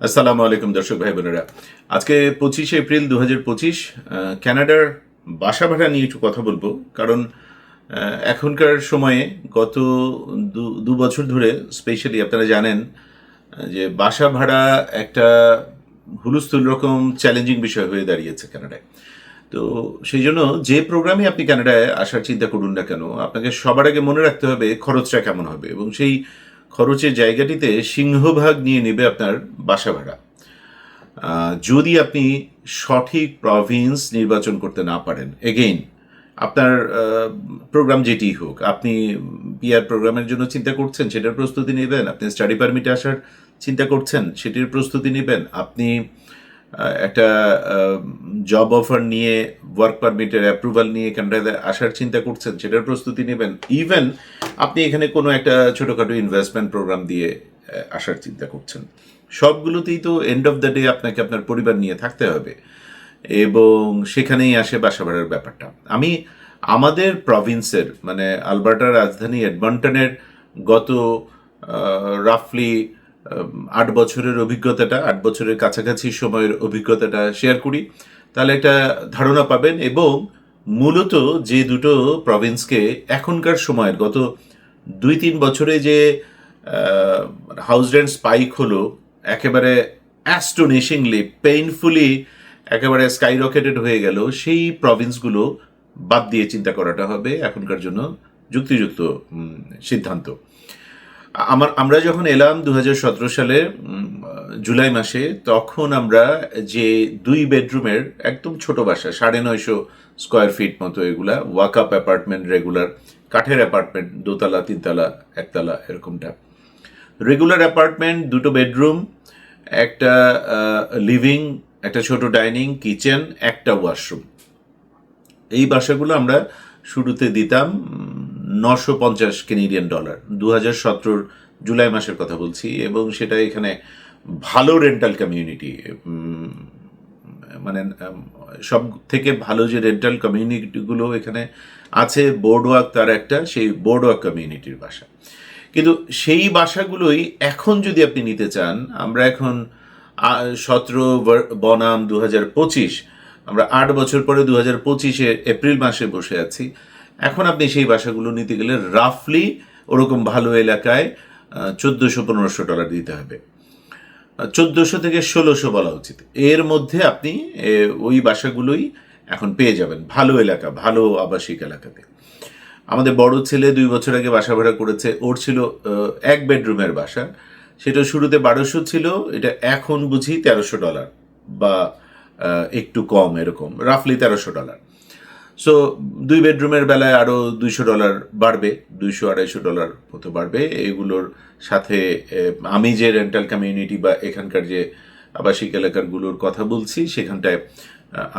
আসসালামু আলাইকুম, দর্শক ভাই বোনেরা। আজকে পঁচিশে এপ্রিল দু হাজার পঁচিশ ক্যানাডার বাসা ভাড়া নিয়ে একটু কথা বলব। কারণ এখনকার সময়ে গত দু- বছর ধরে স্পেশালি আপনারা জানেন যে বাসা ভাড়া একটা হুলস্থুল রকম চ্যালেঞ্জিং বিষয় হয়ে দাঁড়িয়েছে কানাডায় তো সেই জন্য যে প্রোগ্রামে আপনি কানাডায় আসার চিন্তা করুন না কেন, আপনাকে সবার আগে মনে রাখতে হবে খরচটা কেমন হবে এবং সেই খরচের জায়গাটিতে সিংহভাগ নিয়ে নেবে আপনার বাসা ভাড়া। যদি আপনি সঠিক প্রভিন্স নির্বাচন করতে না পারেন এগেইন আপনার প্রোগ্রাম যেটি হোক, আপনি পিআর প্রোগ্রামের জন্য চিন্তা করছেন, সেটার প্রস্তুতি নেবেন, আপনি স্টাডি পারমিটে আসার চিন্তা করছেন, সেটির প্রস্তুতি নেবেন, আপনি একটা জব অফার নিয়ে ওয়ার্ক পারমিটের অ্যাপ্রুভাল নিয়ে কানাডাতে আসার চিন্তা করছেন, সেটার প্রস্তুতি নেবেন। ইভেন আপনি এখানে কোনো একটা ছোটোখাটো ইনভেস্টমেন্ট প্রোগ্রাম দিয়ে আসার চিন্তা করছেন। সবগুলোতেই তো এন্ড অফ দ্য ডে আপনাকে আপনার পরিবার নিয়ে থাকতে হবে। এবং সেখানেই আসে বাসা ভাড়ার ব্যাপারটা। আমি আমাদের প্রভিন্সের মানে আলবার্টার রাজধানী এডমন্টনের গত রাফলি আট বছরের অভিজ্ঞতাটা, আট বছরের কাছাকাছি সময়ের অভিজ্ঞতাটা শেয়ার করি। তাহলে একটা ধারণা পাবেন এবং মূলত যে দুটো প্রভিন্সকে এখনকার সময়ের গত দুই তিন বছরে যে হাউস রেন্ট স্পাইক হলো, একেবারে অ্যাস্টোনিশিংলি পেইনফুলি একেবারে স্কাই রকেটেড হয়ে গেল, সেই প্রভিন্সগুলো বাদ দিয়ে চিন্তা করাটা হবে এখনকার জন্য যুক্তিযুক্ত সিদ্ধান্ত। আমার, আমরা যখন এলাম দু হাজার সতেরো সালে জুলাই মাসে, তখন আমরা যে দুই বেডরুমের একদম ছোট বাসা, সাড়ে নয়শো স্কোয়ার ফিট মতো এগুলা ওয়াক আপ অ্যাপার্টমেন্ট রেগুলার, কাঠের অ্যাপার্টমেন্ট, দোতলা, তিনতলা, একতলা, এরকমটা। রেগুলার অ্যাপার্টমেন্ট, দুটো বেডরুম, একটা লিভিং, একটা ছোট ডাইনিং, কিচেন, একটা ওয়াশরুম। এই বাসাগুলো আমরা শুরুতে দিতাম নশো পঞ্চাশ কেনেডিয়ান ডলার দু হাজার জুলাই মাসের কথা বলছি, এবং সেটা এখানে ভালো রেন্টাল কমিউনিটি মানে সব থেকে ভালো যে রেন্টাল কমিউনিটিগুলো এখানে আছে বোর্ডওয়াক তার একটা, সেই বোর্ডওয়াক কমিউনিটির বাসা। কিন্তু সেই বাসাগুলোই এখন যদি আপনি নিতে চান, আমরা এখন সতেরো বনাম দু হাজার পঁচিশ, আমরা আট বছর পরে দু হাজার পঁচিশে এপ্রিল মাসে বসে আছি। এখন আপনি সেই বাসাগুলো নিতে গেলে রাফলি ওরকম ভালো এলাকায় চোদ্দোশো, পনেরোশো ডলার দিতে হবে। চোদ্দোশো থেকে ষোলোশো বলা উচিত। এর মধ্যে আপনি ওই বাসাগুলোই এখন পেয়ে যাবেন। ভালো এলাকা, ভালো আবাসিক এলাকাতে। আমাদের বড় ছেলে দুই বছর আগে বাসা ভাড়া করেছে। ওর ছিল এক বেডরুমের বাসা। সেটা শুরুতে বারোশো ছিল, এটা এখন বুঝি তেরোশো ডলার বা একটু কম এরকম। রাফলি তেরোশো ডলার। সো দুই বেডরুমের বেলায় আরও দুইশো ডলার বাড়বে, দুইশো আড়াইশো ডলার মতো বাড়বে। এগুলোর সাথে আমি যে রেন্টাল কমিউনিটি বা এখানকার যে আবাসিক এলাকারগুলোর কথা বলছি, সেখানটায়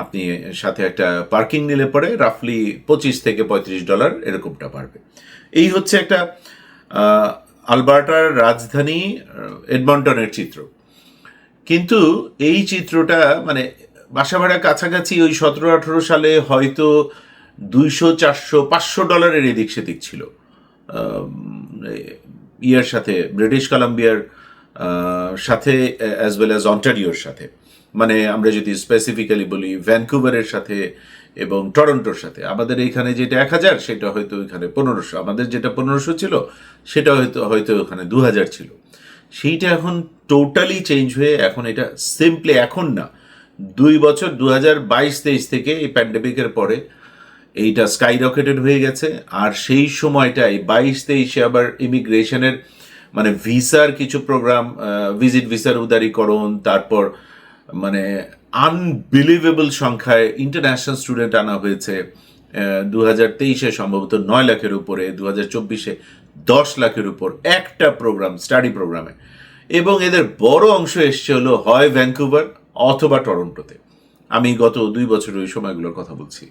আপনি সাথে একটা পার্কিং নিলে পরে রাফলি পঁচিশ থেকে পঁয়ত্রিশ ডলার এরকমটা বাড়বে। এই হচ্ছে একটা আলবার্টার রাজধানী এডমন্টনের চিত্র। কিন্তু এই চিত্রটা মানে বাসা ভাড়া কাছাকাছি ওই সতেরো আঠেরো সালে হয়তো দুইশো, চারশো, পাঁচশো ডলারের এদিক সেদিক ছিল। ইয়ার সাথে, ব্রিটিশ কলাম্বিয়ার সাথে অ্যাজ ওয়েল অ্যাজ অন্টারিওর সাথে। মানে আমরা যদি স্পেসিফিক্যালি বলি ভ্যানকুভারের সাথে এবং টরন্টোর সাথে। আমাদের এইখানে যেটা এক হাজার, সেটা হয়তো এখানে পনেরোশো। আমাদের যেটা পনেরোশো ছিল, সেটা হয়তো হয়তো ওখানে দু হাজার ছিল। সেইটা এখন টোটালি চেঞ্জ হয়ে এখন এটা সিম্পলি এখন না। দুই বছর দু হাজার বাইশ, তেইশ থেকে এই প্যান্ডেমিকের পরে এইটা স্কাই রকেটেড হয়ে গেছে। আর সেই সময়টাই বাইশ, তেইশে আবার ইমিগ্রেশনের মানে ভিসার কিছু প্রোগ্রাম ভিজিট ভিসার উদারীকরণ, তারপর মানে আনবিলিভেবল সংখ্যায় ইন্টারন্যাশনাল স্টুডেন্ট আনা হয়েছে। দু হাজার তেইশে সম্ভবত নয় লাখের উপরে দু হাজার চব্বিশে দশ লাখের উপর একটা প্রোগ্রাম স্টাডি প্রোগ্রামে এবং এদের বড় অংশ এসছে হলো হয় ভ্যাঙ্কুভার অথবা টরন্টোতে। আমি গত দুই বছর ওই সময়গুলোর কথা বলছি।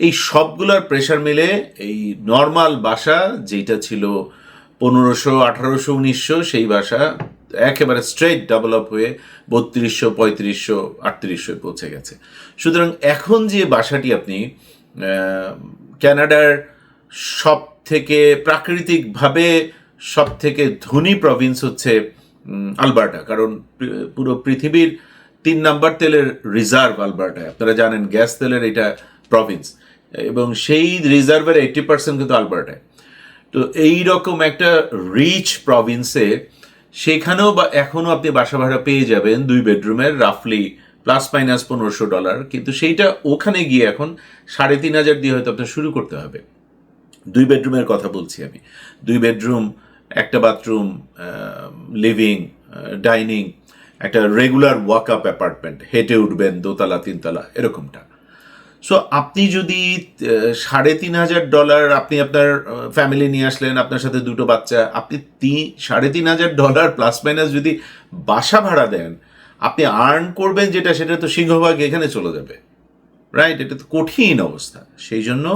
এই সবগুলোর প্রেশার মিলে এই নর্মাল বাসা যেটা ছিল পনেরোশো, আঠারোশো, উনিশশো, সেই বাসা একেবারে স্ট্রেট ডেভেলপ হয়ে বত্রিশশো, পঁয়ত্রিশশো, আটত্রিশশো পৌঁছে গেছে। সুতরাং এখন যে বাসাটি আপনি ক্যানাডার সব থেকে প্রাকৃতিকভাবে সব থেকে ধনী প্রভিন্স হচ্ছে আলবার্টা। কারণ পুরো পৃথিবীর তিন নাম্বার তেলের রিজার্ভ আলবার্টায় আপনারা জানেন গ্যাস তেলের এটা প্রভিন্স এবং সেই রিজার্ভের এইটি পার্সেন্ট কিন্তু আলবার্টায়। তো এই রকম একটা রিচ প্রভিন্সে সেখানেও বা এখনও আপনি বাসা ভাড়া পেয়ে যাবেন দুই বেডরুমের রাফলি প্লাস মাইনাস পনেরোশো ডলার কিন্তু সেইটা ওখানে গিয়ে এখন সাড়ে তিন হাজার দিয়ে হয়তো আপনার শুরু করতে হবে। দুই বেডরুমের কথা বলছি আমি। দুই বেডরুম একটা বাথরুম লিভিং ডাইনিং একটা রেগুলার ওয়াক আপ অ্যাপার্টমেন্ট হেঁটে উঠবেন, দোতলা, তিনতলা, এরকমটা। সো আপনি যদি সাড়ে তিন হাজার ডলার আপনি আপনার ফ্যামিলি নিয়ে আসলেন, আপনার সাথে দুটো বাচ্চা, আপনি তিন সাড়ে তিন হাজার ডলার প্লাস মাইনাস যদি বাসা ভাড়া দেন, আপনি আর্ন করবেন যেটা, সেটা তো সিংহভাগ এখানে চলে যাবে। রাইট এটা তো কঠিন অবস্থা। সেই জন্য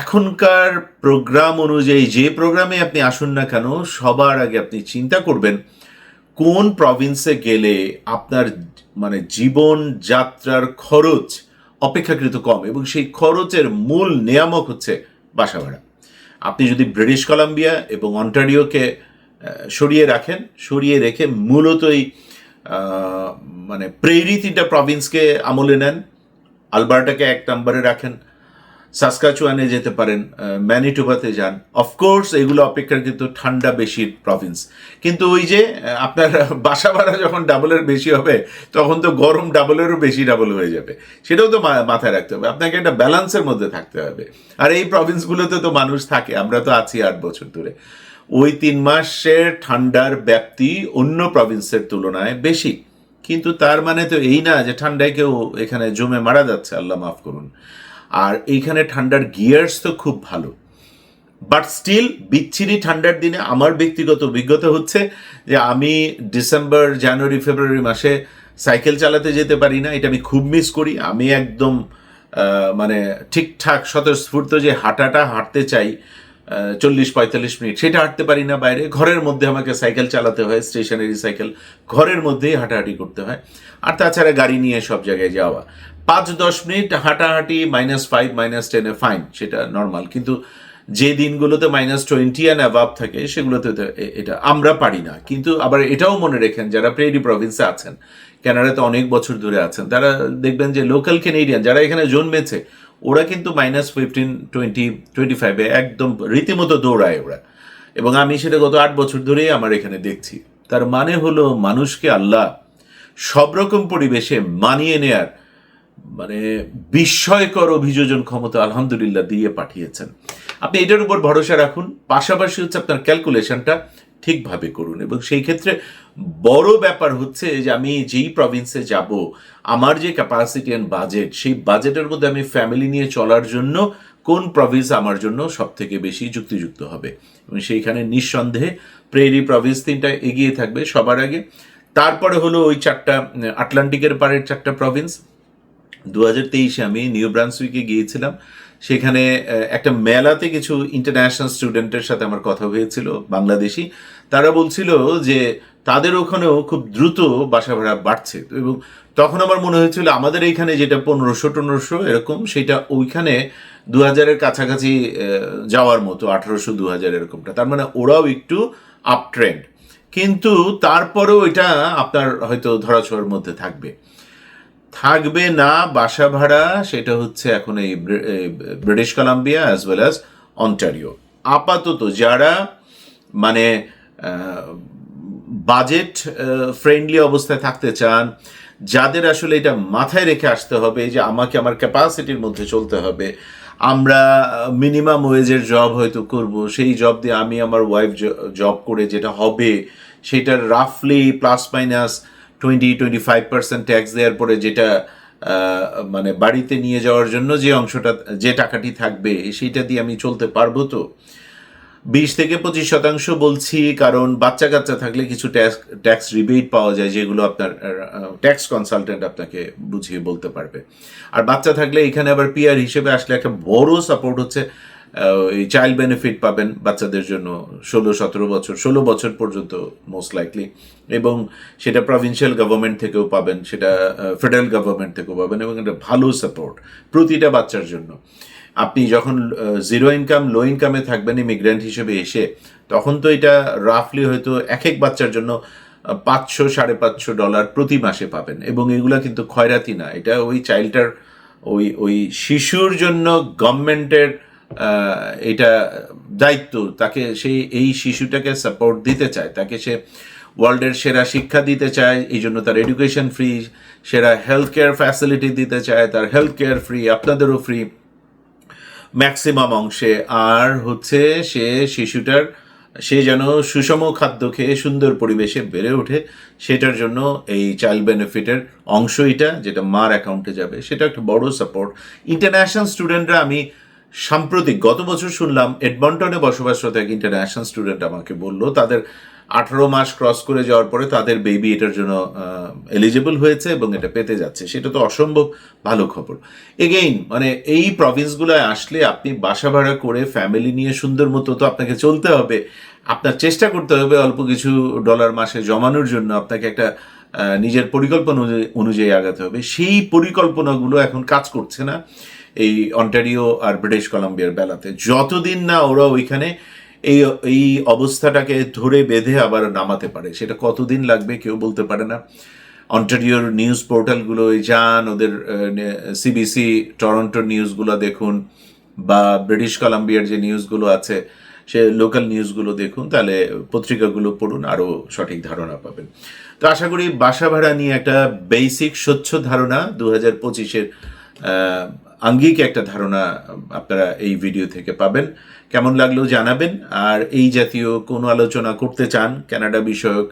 এখনকার প্রোগ্রাম অনুযায়ী, যে প্রোগ্রামে আপনি আসুন না কেন, সবার আগে আপনি চিন্তা করবেন কোন প্রভিন্সে গেলে আপনার মানে জীবন যাত্রার খরচ অপেক্ষাকৃত কম এবং সেই খরচের মূল নিয়ামক হচ্ছে বাসা ভাড়া। আপনি যদি ব্রিটিশ কলাম্বিয়া এবং অন্টারিওকে সরিয়ে রাখেন, সরিয়ে রেখে মূলতই মানে প্রেরি তিনটা প্রভিন্সকে আমলে নেন, আলবার্টাকে এক নম্বরে রাখেন সাসকাচুয়ানে যেতে পারেন ম্যানিটোবাতে যান। অফকোর্স এগুলো অপেক্ষাকৃত ঠান্ডা বেশি প্রভিন্স কিন্তু ওই যে আপনার বাসা ভাড়া যখন ডাবলের বেশি হবে, তখন তো গরম ডাবলেরও বেশি ডাবল হয়ে যাবে। সেটাও তো মাথায় রাখতে হবে। আপনাকে একটা ব্যালেন্সের মধ্যে থাকতে হবে। আর এই প্রভিন্সগুলোতে তো মানুষ থাকে, আমরা তো আছি আট বছর ধরে। ওই তিন মাসের ঠান্ডার ব্যাপ্তি অন্য প্রভিন্সের তুলনায় বেশি। কিন্তু তার মানে তো এই না যে ঠান্ডায় কেউ এখানে জমে মারা যাচ্ছে, আল্লাহ মাফ করুন। আর এইখানে ঠান্ডার গিয়ার্স তো খুব ভালো। বাট স্টিল বিচ্ছিরি ঠান্ডার দিনে আমার ব্যক্তিগত অভিজ্ঞতা হচ্ছে যে আমি ডিসেম্বর জানুয়ারি ফেব্রুয়ারি মাসে সাইকেল চালাতে যেতে পারি না, এটা আমি খুব মিস করি। আমি একদম মানে ঠিকঠাক স্বতঃস্ফূর্ত যে হাঁটাটা হাঁটতে চাই চল্লিশ, পঁয়তাল্লিশ মিনিট, সেটা হাঁটতে পারি না বাইরে। ঘরের মধ্যে আমাকে সাইকেল চালাতে হয় স্টেশনারি সাইকেল ঘরের মধ্যেই হাঁটাহাঁটি করতে হয়। আর তাছাড়া গাড়ি নিয়ে সব জায়গায় যাওয়া। পাঁচ দশ মিনিট হাঁটাহাঁটি মাইনাস ফাইভ মাইনাস টেনে ফাইন সেটা নর্মাল কিন্তু যে দিনগুলোতে মাইনাস টোয়েন্টি অ্যান্ড অ্যাভাব থাকে, সেগুলোতে এটা আমরা পারি না। কিন্তু আবার এটাও মনে রেখেন, যারা প্রেডি প্রভিন্সে আছেন ক্যানাডাতে অনেক বছর ধরে আছেন, তারা দেখবেন যে লোকাল কেনেডিয়ান যারা এখানে জন্মেছে, ওরা কিন্তু মাইনাস ফিফটিন টোয়েন্টি টোয়েন্টি ফাইভে একদম রীতিমতো দৌড়ায় ওরা। এবং আমি সেটা গত আট বছর ধরেই আমার এখানে দেখছি। তার মানে হলো, মানুষকে আল্লাহ সব রকম পরিবেশে মানিয়ে নেয়ার মানে বিস্ময়কর অভিযোজন ক্ষমতা আলহামদুলিল্লাহ দিয়ে পাঠিয়েছেন। আপনি এটার উপর ভরসা রাখুন, পাশাপাশি হচ্ছে আপনার ক্যালকুলেশনটা ঠিকভাবে করুন এবং সেই ক্ষেত্রে বড় ব্যাপার হচ্ছে যে আমি যেই প্রভিন্সে যাব, আমার যে ক্যাপাসিটি অ্যান্ড বাজেট সেই বাজেটের মধ্যে আমি ফ্যামিলি নিয়ে চলার জন্য কোন প্রভিন্স আমার জন্য সব থেকে বেশি যুক্তিযুক্ত হবে? এবং সেইখানে নিঃসন্দেহে প্রেরি প্রভিন্স তিনটা এগিয়ে থাকবে সবার আগে। তারপরে হলো ওই চারটা আটলান্টিকের পাড়ের চারটা প্রভিন্স দু তেইশে আমি নিউ ব্রান্সউইকে গিয়েছিলাম। সেখানে একটা মেলাতে কিছু ইন্টারন্যাশনাল স্টুডেন্টের সাথে আমার কথা হয়েছিল, বাংলাদেশি। তারা বলছিল যে, তাদের ওখানেও খুব দ্রুত বাসা ভাড়া বাড়ছে। এবং তখন আমার মনে হয়েছিল, আমাদের এইখানে যেটা পনেরোশো টনেরোশো এরকম, সেটা ওইখানে দু হাজারের কাছাকাছি যাওয়ার মতো, আঠারোশো দু হাজার এরকমটা। তার মানে ওরাও একটু আপ ট্রেন্ড কিন্তু তারপরেও এটা আপনার হয়তো ধরাছোঁয়ার মধ্যে থাকবে। থাকবে না বাসা ভাড়া, সেটা হচ্ছে এখন এই British Columbia as well as Ontario আপাতত যারা মানে বাজেট ফ্রেন্ডলি অবস্থায় থাকতে চান, যাদের আসলে এটা মাথায় রেখে আসতে হবে যে আমাকে আমার ক্যাপাসিটির মধ্যে চলতে হবে, আমরা মিনিমাম ওয়েজের জব হয়তো করব, সেই জব দিয়ে আমি আমার ওয়াইফ জব করে যেটা হবে, সেটার রাফলি plus minus twenty twenty five percent tax দেওয়ার পরে যেটা মানে বাড়িতে নিয়ে যাওয়ার জন্য যে অংশটা, যে টাকাটি থাকবে, সেইটা দিয়ে আমি চলতে পারব তো? বিশ থেকে পঁচিশ শতাংশ বলছি, কারণ বাচ্চা কাচ্চা থাকলে কিছু ট্যাক্স ট্যাক্স রিবেট পাওয়া যায়, যেগুলো আপনার ট্যাক্স কনসালটেন্ট আপনাকে বুঝিয়ে বলতে পারবে। আর বাচ্চা থাকলে এখানে আবার পিআর হিসেবে আসলে একটা বড় সাপোর্ট হচ্ছে চাইল্ড বেনিফিট পাবেন বাচ্চাদের জন্য ষোলো, সতেরো বছর, ষোলো বছর পর্যন্ত মোস্ট লাইকলি এবং সেটা প্রভিন্সিয়াল গভর্নমেন্ট থেকেও পাবেন, সেটা ফেডারেল গভর্নমেন্ট থেকেও পাবেন, এবং একটা ভালো সাপোর্ট প্রতিটা বাচ্চার জন্য। আপনি যখন জিরো ইনকাম লো ইনকামে থাকবেন ইমিগ্রেন্ট হিসেবে এসে, তখন তো এটা রাফলি হয়তো এক এক বাচ্চার জন্য পাঁচশো, সাড়ে পাঁচশো ডলার প্রতি মাসে পাবেন, এবং এগুলা কিন্তু খয়রাতি না। এটা ওই চাইল্ডটার ওই ওই শিশুর জন্য গভর্নমেন্টের এটা দায়িত্ব, তাকে সেই এই শিশুটাকে সাপোর্ট দিতে চায়, তাকে সে ওয়ার্ল্ডের সেরা শিক্ষা দিতে চায়, এই জন্য তার এডুকেশন ফ্রি সেরা হেলথ কেয়ার ফ্যাসিলিটি দিতে চায়, তার হেলথ কেয়ার ফ্রি আপনাদেরও ফ্রি ম্যাক্সিমাম অংশে। আর হচ্ছে সে শিশুটার, সে যেন সুষম খাদ্য খেয়ে সুন্দর পরিবেশে বেড়ে ওঠে, সেটার জন্য এই চাইল্ড বেনিফিটের অংশ এটা, যেটা মার অ্যাকাউন্টে যাবে, সেটা একটা বড় সাপোর্ট ইন্টারন্যাশনাল স্টুডেন্টরা আমি সাম্প্রতিক গত বছর শুনলাম এডমন্টনে বসবাসরত এক ইন্টারন্যাশনাল স্টুডেন্ট আমাকে বলল, তাদের আঠারো মাস ক্রস করে যাওয়ার পরে তাদের বেবি এটার জন্য এলিজিবল হয়েছে এবং এটা পেতে যাচ্ছে। সেটা তো অসম্ভব ভালো খবর। এগেইন মানে এই প্রভিন্সগুলোয় আসলে আপনি বাসা ভাড়া করে ফ্যামিলি নিয়ে সুন্দর মতো তো আপনাকে চলতে হবে। আপনার চেষ্টা করতে হবে অল্প কিছু ডলার মাসে জমানোর জন্য। আপনাকে একটা নিজের পরিকল্পনা অনুযায়ী- আগাতে হবে। সেই পরিকল্পনাগুলো এখন কাজ করছে না এই অন্টারিও আর ব্রিটিশ কলাম্বিয়ার বেলাতে। যতদিন না ওরা ওইখানে এই এই অবস্থাটাকে ধরে বেঁধে আবার নামাতে পারে, সেটা কতদিন লাগবে কেউ বলতে পারে না। অন্টারিওর নিউজ পোর্টালগুলোয় যান, ওদের সিবিসি, টরন্টোর নিউজগুলো দেখুন, বা ব্রিটিশ কলাম্বিয়ার যে নিউজগুলো আছে সে লোকাল নিউজগুলো দেখুন, তাহলে পত্রিকাগুলো পড়ুন আরও সঠিক ধারণা পাবেন। তো আশা করি বাসা ভাড়া নিয়ে একটা বেসিক স্বচ্ছ ধারণা দু হাজার পঁচিশের আঙ্গিক একটা ধারণা আপনারা এই ভিডিও থেকে পাবেন। কেমন লাগল জানাবেন। আর এই জাতীয় কোনো আলোচনা করতে চান, কানাডা বিষয়ক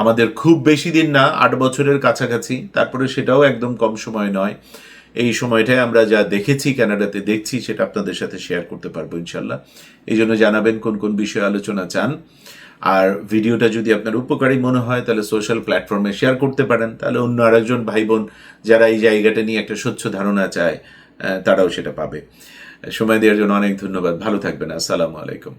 আমাদের খুব বেশি দিন না, আট বছরের কাছাকাছি, তারপরে সেটাও একদম কম সময় নয়। এই সময়টায় আমরা যা দেখেছি কানাডাতে দেখছি, সেটা আপনাদের সাথে শেয়ার করতে পারব ইনশাল্লাহ এই জন্য জানাবেন কোন কোন বিষয়ে আলোচনা চান। আর ভিডিওটা যদি আপনার উপকারী মনে হয়, তাহলে সোশ্যাল প্ল্যাটফর্মে শেয়ার করতে পারেন। তাহলে অন্য আরেকজন ভাই বোন যারা এই জায়গাটা নিয়ে একটা স্বচ্ছ ধারণা চায় তারাও সেটা পাবে। সময় দেওয়ার জন্য অনেক ধন্যবাদ। ভালো থাকবেন। আসসালামু আলাইকুম।